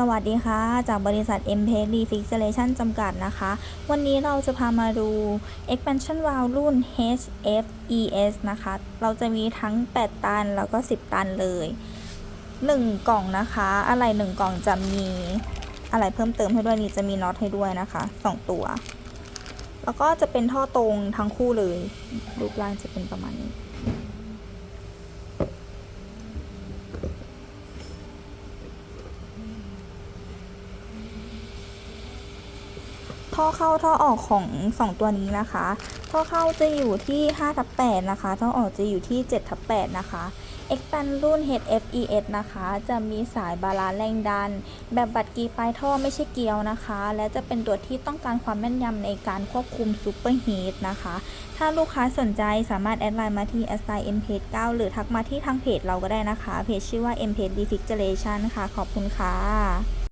สวัสดีค่ะ จากบริษัท m p e Refrigeration จำกัดนะคะ วันนี้เราจะพามาดู expansion valve รุ่น HFES นะคะ เราจะมีทั้ง 8 ตันแล้วก็ 10 ตันเลย 1 กล่องนะคะ อะไร 1 กล่องจะมีอะไรเพิ่มเติมให้ด้วยนี่จะมีน็อตให้ด้วยนะคะ 2 ตัว แล้วก็จะเป็นท่อตรงทั้งคู่เลย รูปร่างจะเป็นประมาณนี้ ท่อเข้าท่อออกของ2ตัวนี้นะคะ ท่อเข้าจะอยู่ที่5ทับ8นะคะ ท่อออกจะอยู่ที่7ทับ8นะคะ e x p a n รุ่น HFES นะคะ จะมีสายบาลานซ์แรงดัน แบบบัตรกีปลายท่อไม่ใช่เกียวนะคะ และจะเป็นตัวที่ต้องการความแม่นยำในการควบคุมซูเปอร์ฮีทนะคะ ถ้าลูกค้าสนใจสามารถแอดไลน์มาที่ a s i m p a g e 9หรือทักมาที่ทางเพจเราก็ได้นะคะ เพจชื่อว่า m p a g e Refrigeration ค่ะ ขอบคุณค่ะ